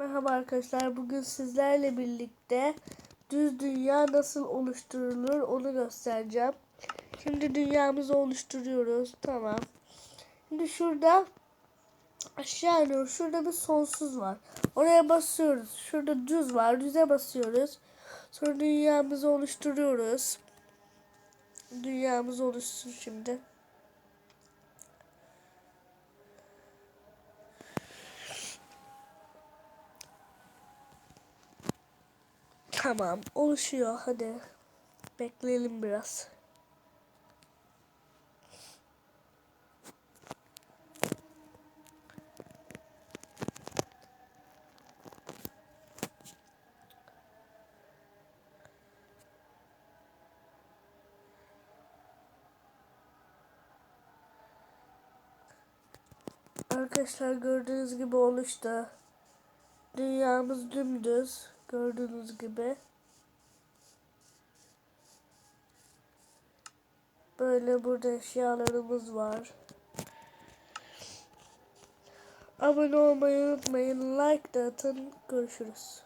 Merhaba arkadaşlar. Bugün sizlerle birlikte düz dünya nasıl oluşturulur onu göstereceğim. Şimdi dünyamızı oluşturuyoruz. Tamam. Şimdi şurada aşağı iniyoruz. Şurada bir sonsuz var. Oraya basıyoruz. Şurada düz var. Düze basıyoruz. Sonra dünyamızı oluşturuyoruz. Dünyamız oluşsun şimdi. Tamam oluşuyor hadi. Bekleyelim biraz. Arkadaşlar gördüğünüz gibi oluştu. Dünyamız dümdüz. Gördüğünüz gibi. Böyle burada eşyalarımız var. Abone olmayı unutmayın. Like da atın. Görüşürüz.